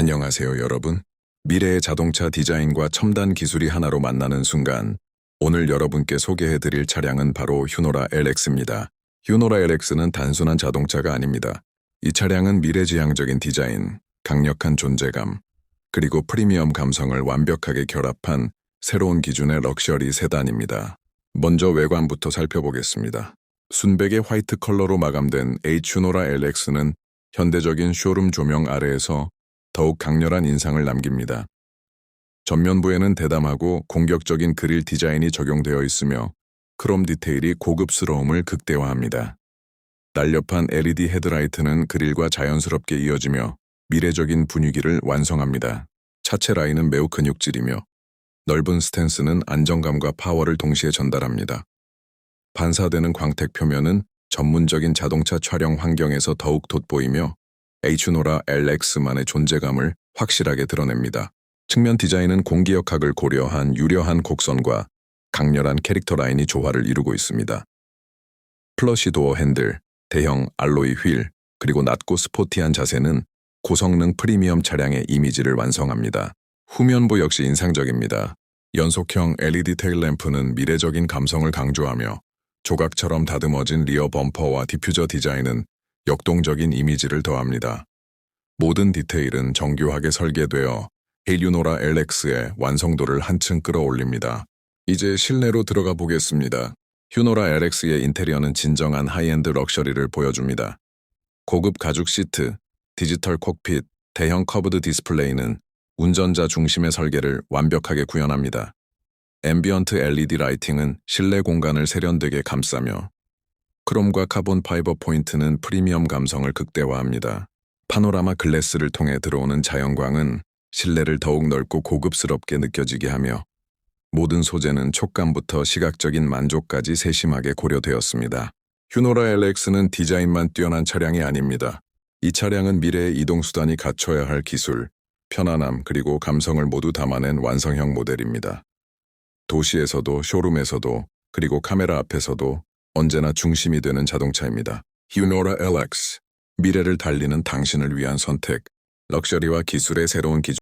안녕하세요, 여러분. 미래의 자동차 디자인과 첨단 기술이 하나로 만나는 순간, 오늘 여러분께 소개해드릴 차량은 바로 휴노라 LX입니다. 휴노라 LX는 단순한 자동차가 아닙니다. 이 차량은 미래지향적인 디자인, 강력한 존재감, 그리고 프리미엄 감성을 완벽하게 결합한 새로운 기준의 럭셔리 세단입니다. 먼저 외관부터 살펴보겠습니다. 순백의 화이트 컬러로 마감된 H유노라 LX는 현대적인 쇼룸 조명 아래에서 더욱 강렬한 인상을 남깁니다. 전면부에는 대담하고 공격적인 그릴 디자인이 적용되어 있으며 크롬 디테일이 고급스러움을 극대화합니다. 날렵한 LED 헤드라이트는 그릴과 자연스럽게 이어지며 미래적인 분위기를 완성합니다. 차체 라인은 매우 근육질이며 넓은 스탠스는 안정감과 파워를 동시에 전달합니다. 반사되는 광택 표면은 전문적인 자동차 촬영 환경에서 더욱 돋보이며 H노라 LX만의 존재감을 확실하게 드러냅니다. 측면 디자인은 공기역학을 고려한 유려한 곡선과 강렬한 캐릭터 라인이 조화를 이루고 있습니다. 플러시 도어 핸들, 대형 알로이 휠, 그리고 낮고 스포티한 자세는 고성능 프리미엄 차량의 이미지를 완성합니다. 후면부 역시 인상적입니다. 연속형 LED 테일 램프는 미래적인 감성을 강조하며 조각처럼 다듬어진 리어 범퍼와 디퓨저 디자인은 역동적인 이미지를 더합니다. 모든 디테일은 정교하게 설계되어 헬유노라 LX의 완성도를 한층 끌어올립니다. 이제 실내로 들어가 보겠습니다. 휴노라 LX의 인테리어는 진정한 하이엔드 럭셔리를 보여줍니다. 고급 가죽 시트, 디지털 콕핏, 대형 커브드 디스플레이는 운전자 중심의 설계를 완벽하게 구현합니다. 앰비언트 LED 라이팅은 실내 공간을 세련되게 감싸며 크롬과 카본 파이버 포인트는 프리미엄 감성을 극대화합니다. 파노라마 글래스를 통해 들어오는 자연광은 실내를 더욱 넓고 고급스럽게 느껴지게 하며 모든 소재는 촉감부터 시각적인 만족까지 세심하게 고려되었습니다. 휴노라 LX는 디자인만 뛰어난 차량이 아닙니다. 이 차량은 미래의 이동수단이 갖춰야 할 기술, 편안함 그리고 감성을 모두 담아낸 완성형 모델입니다. 도시에서도 쇼룸에서도 그리고 카메라 앞에서도 언제나 중심이 되는 자동차입니다. 휴노라 LX, 미래를 달리는 당신을 위한 선택, 럭셔리와 기술의 새로운 기준